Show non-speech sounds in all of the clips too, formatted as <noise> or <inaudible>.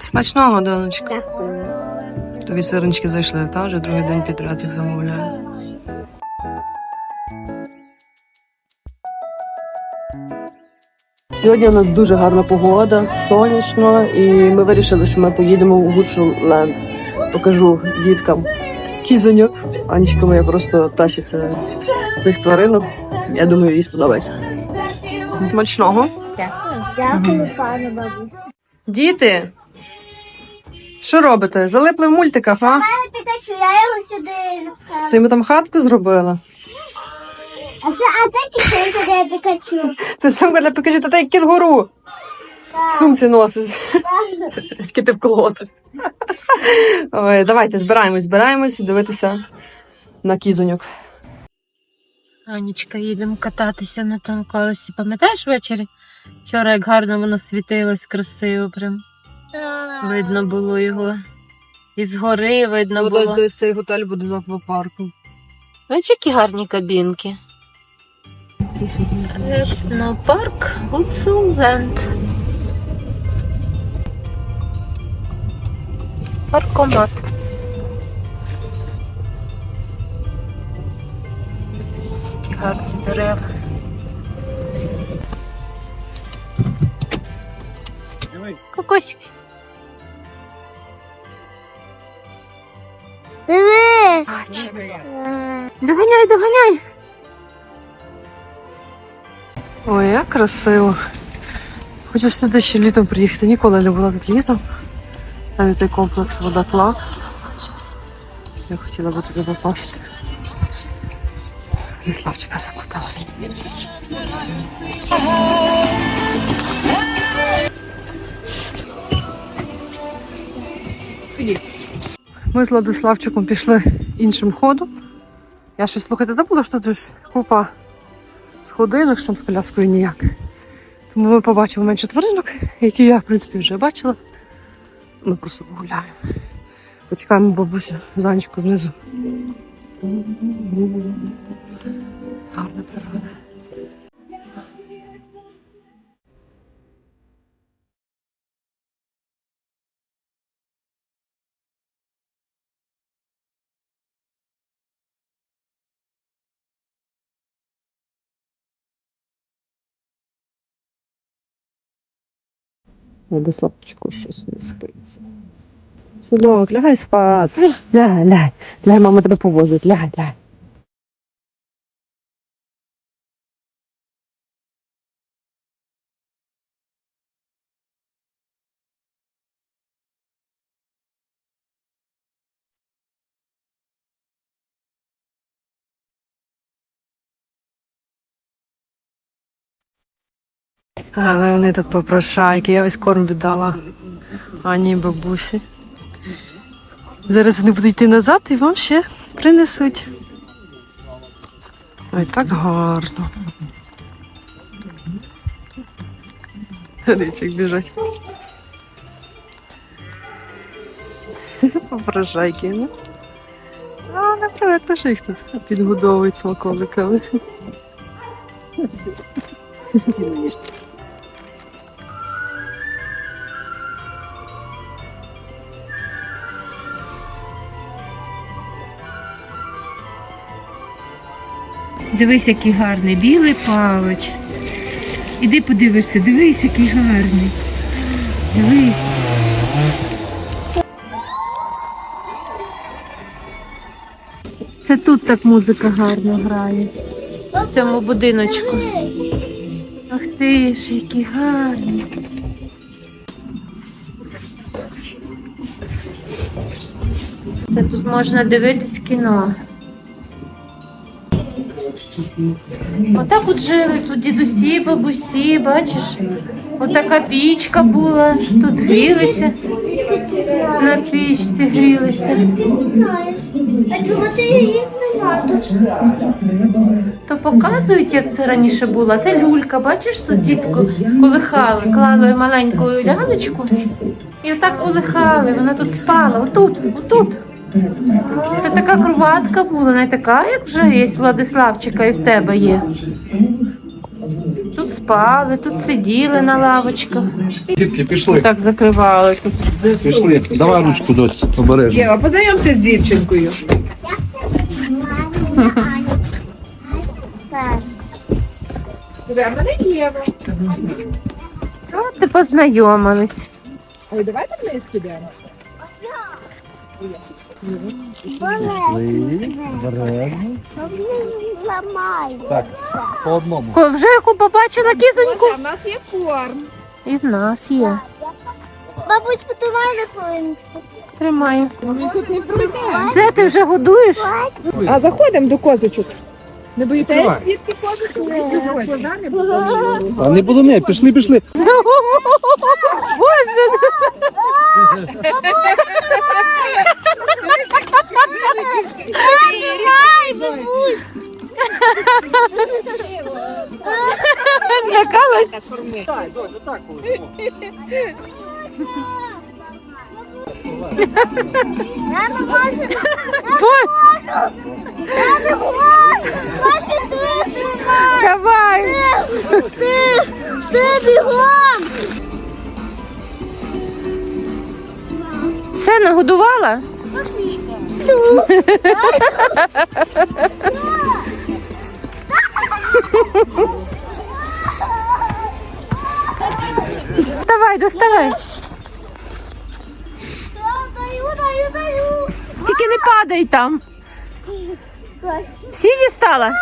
Смачного, донечка. Дякую. Тобі сирнички зайшли, та вже другий день підряд їх замовляю. Сьогодні у нас дуже гарна погода, сонячно, і ми вирішили, що ми поїдемо у Гуцуленд. Покажу діткам кізоньок. Анечка моя просто тащиться цих тваринок. Я думаю, їй сподобається. Смачного. Дякую. Дякую, пане бабусі. Діти, що робите? Залипли в мультиках, а? Пікачу, я його сюди. Ти йому там хатку зробила? А це, а це кишенька для Пікачу. Це сумка для покажи, та ти як кінгуру. В сумці носиш. Тільки ти в колготах. Ой, давайте збираємось, збираємось дивитися на кізоньок. Анічка, їдемо кататися на тому колесі. Пам'ятаєш ввечері? Вчора як гарно воно світилось, красиво прям. Видно було його. І згори видно Ось було. десь цей готель буде з аквапарку. Бачиш, які гарні кабінки. Технопарк Гуцуленд. Паркомат. Гарні дерева. Кокосики. Диви. Доганяй, доганяй. Ой, як красиво. Хочу сюди ще літом приїхати. Ніколи не була тут літом. Навіть той комплекс водоклад. Я хотіла би туди попасти. І Славчика закутала. Ми з Владиславчиком пішли іншим ходом. Я щось слухайте, забула, що тут ж купа сходинок, що там з коляскою ніяк. Тому ми побачимо менше тваринок, які я, в принципі, вже бачила. Ми просто погуляємо. Почекаємо бабусю Занечку внизу. Гарна природа. Владиславчику щось не спиться. Синок, лягай спати. Лягай, лягай. Лягай, мама тебе повозить. Лягай, лягай. Але вони тут попрошайки, я весь корм віддала Ані бабусі. Зараз вони будуть йти назад і вам ще принесуть. Ой, так гарно. Дивіться, як біжать. Попрошайки, ну. А, привикли, що їх тут підгодовують смаколиками. Дивись, який гарний, білий павич. Іди подивишся, дивись, який гарний. Дивись. Це тут так музика гарно грає. В цьому будиночку. Ах ти ж, які гарні. Це тут можна дивитись кіно. Отак от жили тут дідусі, бабусі, бачиш? Отака пічка була, тут грілися, на пічці грілися. То показують, як це раніше було. Це люлька, бачиш, тут дітку колихали, клали маленьку лялечку і отак колихали, вона тут спала, отут, отут. Це така кроватка була, не така, як вже є Владиславчика і в тебе є. Тут спали, тут сиділи на лавочках. Дітки, пішли. Так закривали тут. Пішли. Давай ручку дось, обережно. Єва, познайомся з дівчинкою. А мене Єва. От і познайомились. Ой, давайте вниз підемо. Ламай. Так, по одному. Вже яку побачила кізоньку? В нас є корм. І в нас є. Бабусь, потримай на хвилинку. Тримаю. Він тут не пройде. Все, ти вже годуєш? А заходимо до козочок. Не боїтесь? Не буде. А не буде не, пішли, пішли. <laughs> Боже! Ай, бабусь. Злякалась? Я не можу. Я не можу. Бачиш, ти. Давай! Ти, ти бігом. Все нагодувала? Давай, доставай. Даю, даю, даю. Тільки не падай там. Всі дістала?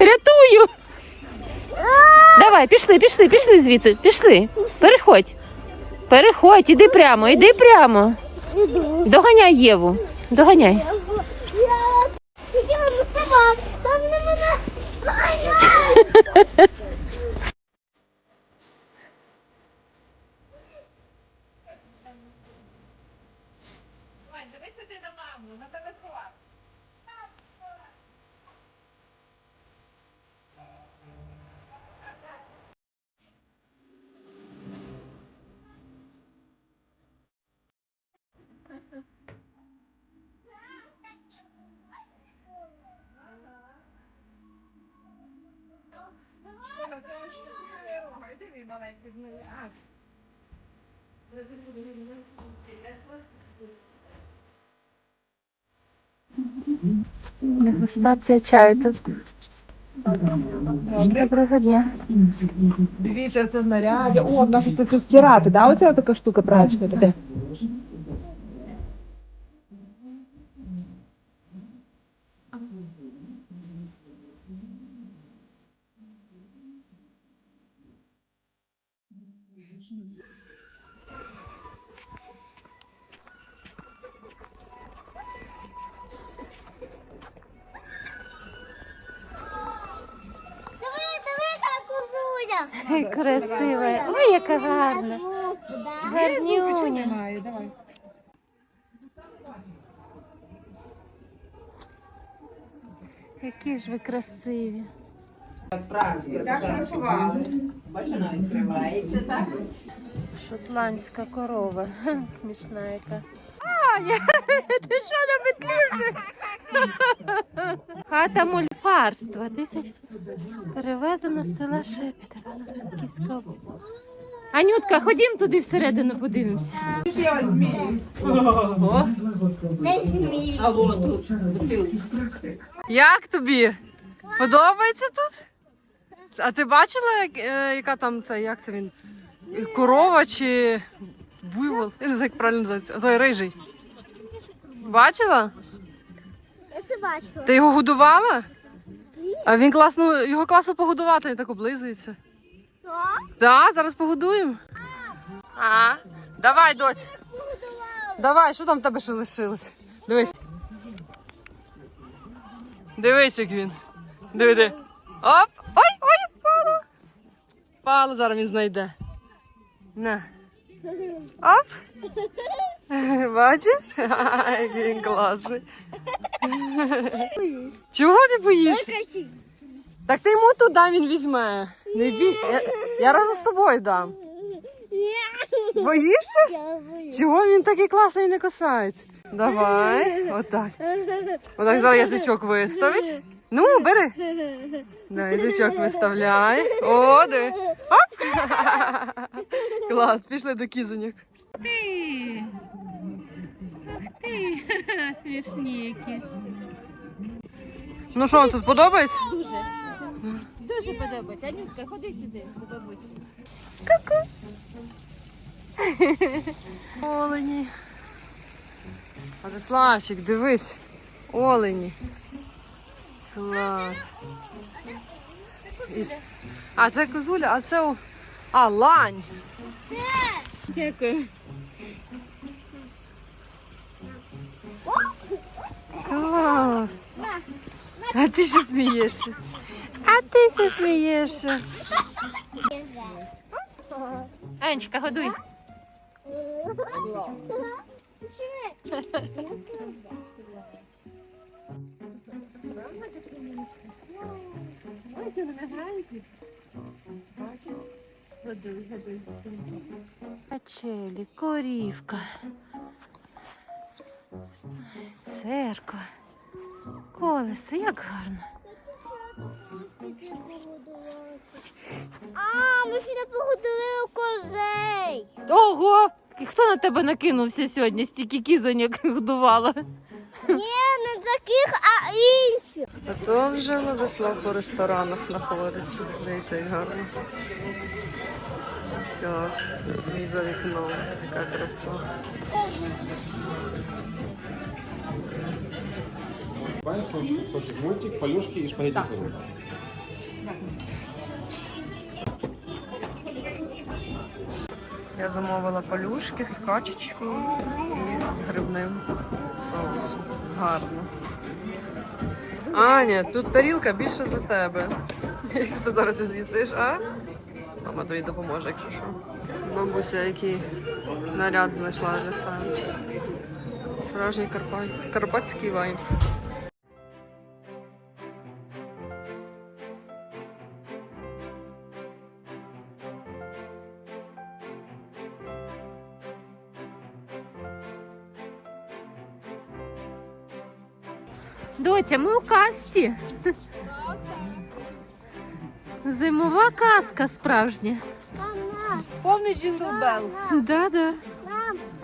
Рятую. Давай, пішли, пішли, пішли звідси. Пішли. Переходь. Переходь, іди прямо, іди прямо. Доганяй Єву. Доганяй. Я тільки не вставав. Там не мене. Ай, Дегустація чаю тут. Доброго дня. Дивіться, це знаряддя. О, в нас це стирати, да? Оця така штука прачка. Красива. Ой, яка гарна. Гарнюня. Немає, давай. Які ж ви красиві. Так працювали. Шотландська корова. <laughs> Смішна яка. Аня, <laughs> ти що на петлюші? <laughs> Хата мольфарства. Тисяч перевезена з села. Івано-Франківська. Анютка, ходім туди всередину подивимося. Я змію. О, Не змій. Як тобі? Подобається тут? А ти бачила, як, е, яка там це, як це він? Корова чи буйвол? Я не знаю, як правильно називається. Той рижий. Бачила? Я це бачила. Ти його годувала? А він класно, його класно погодувати, він так облизується. Так? Так, зараз погодуємо. А, давай, доць. Давай, що там в тебе ще лишилось? Дивись. Дивись, як він. Диви, диви. Оп! Ой. Впало, зараз він знайде. На. Оп. <laughs> Бачиш? Ха, він класний. Чого не боїшся? Так ти йому туди він візьме. Не. Я, я разом з тобою дам. Боїшся? Чого він такий класний не кусається? Давай. Отак. Отак зараз язичок виставить. Ну, бери. Да, язичок виставляй. О, диви. Оп. Клас, пішли до кізоньок. Ти. Ух ти. <laughs> Смішні які. Ну що, тут подобається? Дуже. Дуже подобається. Анютка, ходи сюди, до бабусі. Олені. Радиславчик, дивись. Олені. Клас. І А це козуля, а це у... А, лань. Дякую. Клас. А ти що смієшся? А ти що смієшся? Анечка, годуй. Качелі, корівка. Церква. Колесо, як гарно. А, ми не погодували козей. Ого! І Хто на тебе накинувся сьогодні? Стільки кізоньок годувала. Ні, таких, а інших. А то вже Владислав по ресторанах знаходиться. Дивіться, як гарно. Клас. І за вікном. Яка краса. Сочек, мультик, полюшки і шпагеті с Я замовила палюшки з качечкою і з грибним соусом. Гарно. Аня, тут тарілка більше за тебе. Як ти зараз з'їсиш, а? Мама тобі допоможе, якщо що. Бабуся, який наряд знайшла для себе. Справжній карпат... карпатський вайб. Доця, ми у касті. Зимова казка справжня. Повний джингл белс. Да-да.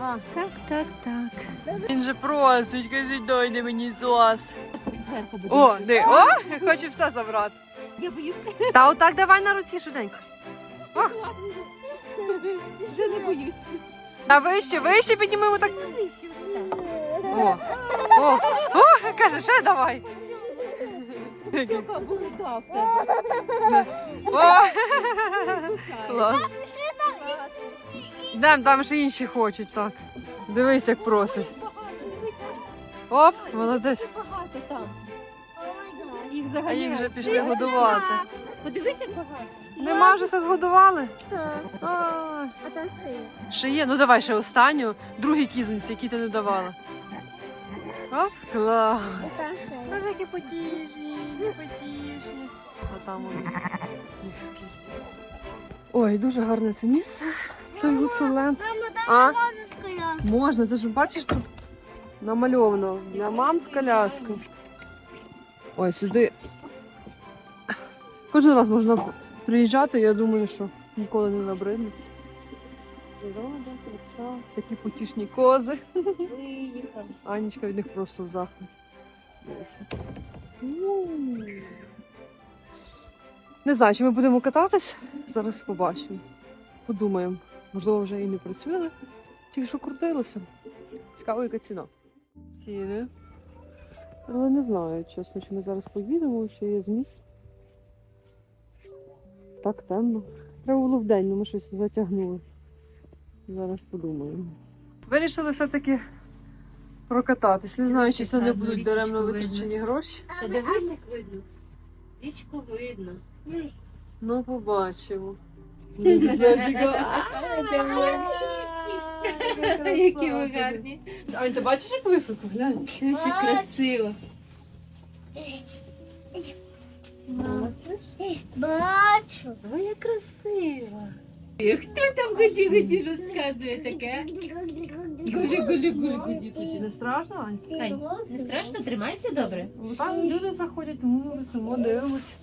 А, так, так, так. Він же просить, кажіть, дойде мені сос. О, де, о, хоче все забрати. Я боюсь. Та отак давай на руці швиденько. Вже не боюсь. А вище, вище піднімемо так. Вище. О, о, о, каже, ще давай. Яка борода в тебе. О, клас. Йдем, там ще інші хочуть, так. Дивись, як просить. Оп, молодець. Багато там. Їх А їх вже пішли годувати. Подивись, як багато. Нема вже все згодували? так. А, А там що є? ще є. Ну давай ще останню, другий кізунці, який ти не давала. Оп, клас. Боже, які потішні, які потішні. А там вони їх скільки. Ой, дуже гарне це місце. Той Гуцуленд. А? можна це ж бачиш тут намальовано для мам з коляскою. Ой, сюди. Кожен раз можна приїжджати, я думаю, що ніколи не набридне. Такі потішні кози. Анічка від них просто в захваті. Не знаю, чи ми будемо кататись. Зараз побачимо. Подумаємо. Можливо, вже і не працювали. Тільки що крутилося. Цікаво, яка ціна. Ціни. Але не знаю, чесно, чи ми зараз поїдемо, чи є зміст. Так темно. Треба було вдень, але ми щось затягнули. Зараз подумаємо. Вирішили все-таки прокататись. Не знаю, чи це не будуть даремно витрачені гроші. Та дивись, як видно. Річку видно. Ну, побачимо. <laughs> Які ви гарні. Ань, ти бачиш, як високо? Глянь. Як красиво. Бачиш? Бачу. Ой, як красиво. Хто там годі-годі розказує таке? Гулі, гулі, гулі, гулі, гулі. Не страшно, Ань? Ань, не страшно, тримайся добре. Ну, Там люди заходять, тому ми висимо, дивимось.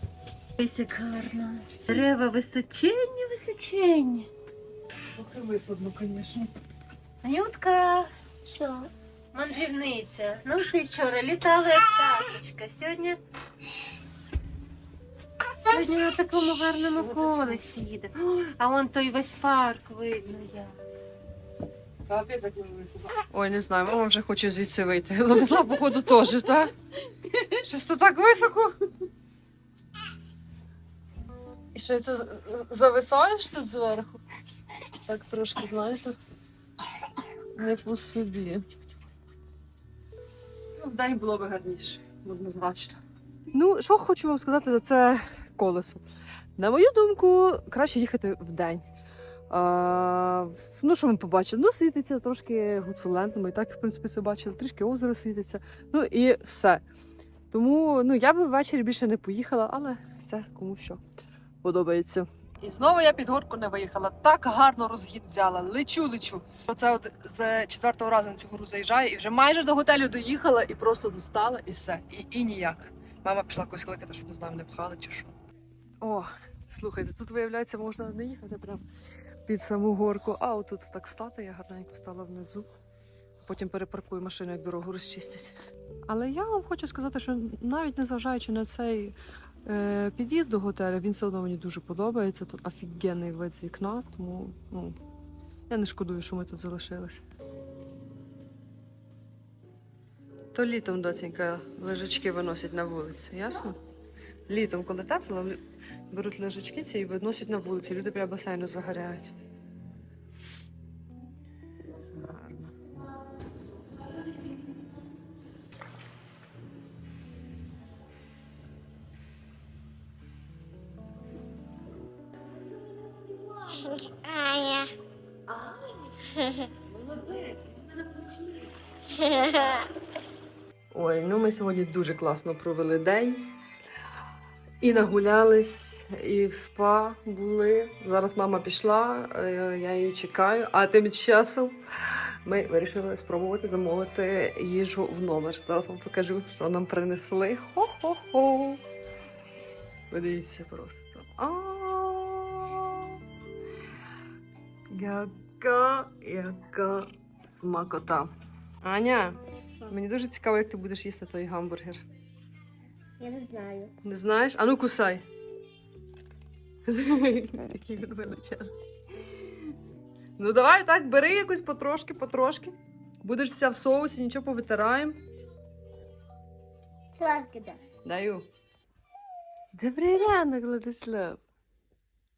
Ось як гарно. Дерева височенні, височенні. Трохи висадно, звісно. Анютка, Що? мандрівниця. Ну ти вчора літала як пташечка. Сьогодні. Сьогодні на такому гарному колесі їде. О, А вон той весь парк видно як. Капець, як ми висадно. Ой, не знаю, мама вже хоче звідси вийти. Владислав, походу, теж, так? Щось то так високо. І що це з- з- зависаєш тут зверху? Так трошки, знаєте, не по собі. Ну, вдень було б гарніше, однозначно. Ну, що хочу вам сказати за це колесо. На мою думку, краще їхати вдень. А, ну, що ми побачили? Ну, світиться трошки гуцулентно, і так, в принципі, це бачили, трішки озеро світиться. Ну і все. Тому ну, я би ввечері більше не поїхала, але це кому що подобається. І знову я під горку не виїхала. Так гарно розгін взяла. Лечу, лечу. Оце от з четвертого разу на цю гору заїжджаю і вже майже до готелю доїхала і просто достала, і все. І, і ніяк. Мама пішла когось кликати, щоб не знаю, не пхали чи що. О, слухайте, тут виявляється, можна не їхати прям під саму горку, а отут так стати, я гарненько стала внизу. Потім перепаркую машину, як дорогу розчистять. Але я вам хочу сказати, що навіть незважаючи на цей е, під'їзд до готелю, він все одно мені дуже подобається. Тут офігенний вид з вікна, тому ну, я не шкодую, що ми тут залишилися. То літом, доцінька, лежачки виносять на вулицю, ясно? Літом, коли тепло, беруть лежачки ці і виносять на вулицю. Люди прямо басейну загоряють. Гарно. Аня. Ой, ну ми сьогодні дуже класно провели день. І нагулялись, і в спа були. Зараз мама пішла, е, я її чекаю. А тим часом ми вирішили спробувати замовити їжу в номер. Зараз вам покажу, що нам принесли. Хо-хо-хо. Подивіться просто. Яка, яка смакота. Аня, мені дуже цікаво, як ти будеш їсти той гамбургер. Я не знаю. Не знаєш? Ану кусай. Який він величезний. Ну давай так, бери якусь потрошки, потрошки. Будеш вся в соусі, нічого повитираємо. Сладкий да. Даю. Добрий ранок, Владислав.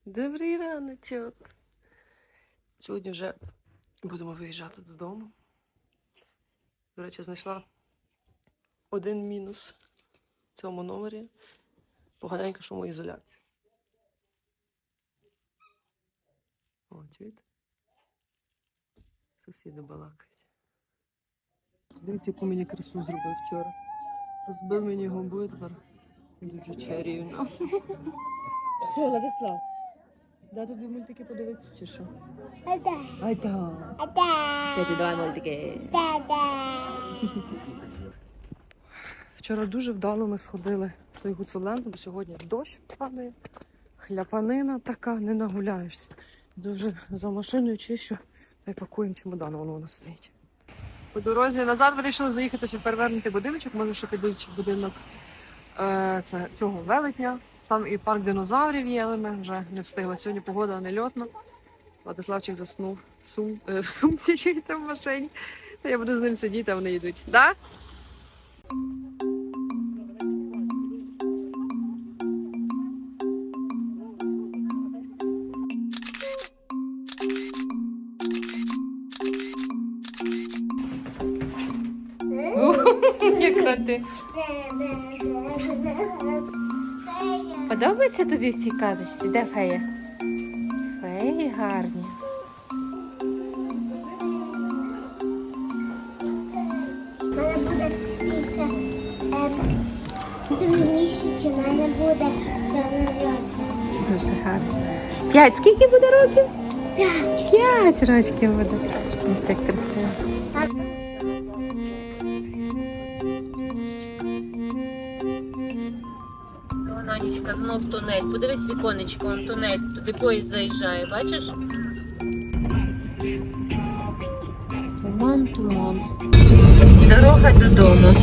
Добрий раночок. Сьогодні вже будемо виїжджати додому. До речі, знайшла один мінус цьому номері. Поганенька шумоізоляція. О, чуєте? Сусіди балакають. Дивіться, яку мені красу зробив вчора. Розбив мені губу тепер. Дуже чарівно. <laughs> Все, Владислав. Да, тобі мультики подивитися чи що? Ада. Ай так. Ада. давай мультики. Дада. <laughs> Вчора дуже вдало ми сходили в той гуцуленд, бо сьогодні дощ падає, хляпанина така, не нагуляєшся. Дуже за машиною чищу та й пакуємо чемодан, воно нас стоїть. По дорозі назад вирішили заїхати, щоб перевернути будиночок, може, ще підуть будинок е, це, цього велетня. Там і парк динозаврів є, але ми вже не встигли. Сьогодні погода нельотна. Владиславчик заснув сум, е, в сумці чи там в машині. Та я буду з ним сидіти, а вони йдуть. Да? Подобається тобі в цій казочці? Де фея? Феї гарні. Місяць, у мене буде. Дуже гарно. П'ять, скільки буде років? П'ять П'ять рочків буде. Як красиво. Знов тунель. Подивись віконечко, он тунель. Туди поїзд заїжджає, бачиш? Туман, туман. Дорога додому.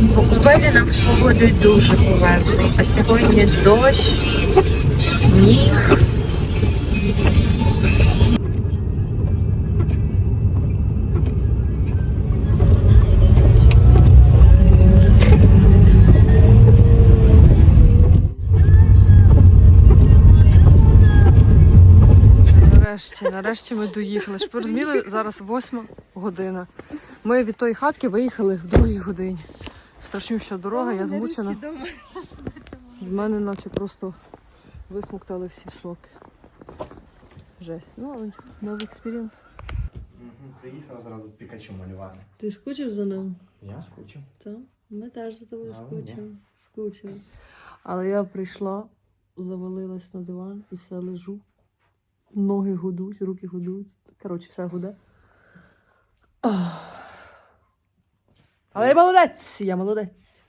Буковелі нам з погодою дуже повезло. А сьогодні дощ, сніг. Нарешті, ми доїхали. Щоб ви розуміли, зараз восьма година. Ми від тої хатки виїхали в другій годині. Страшнюща дорога, я змучена. З мене наче просто висмоктали всі соки. Жесть. Ну, але новий експірієнс. Приїхала зразу Пікачу малювати. Ти скучив за ним? Я скучив. Так. Ми теж за тобою скучили. Скучили. Але я прийшла, завалилась на диван і все лежу. Ноги гудуть, руки гудуть. Коротше, все гуде. Але я молодець, я молодець.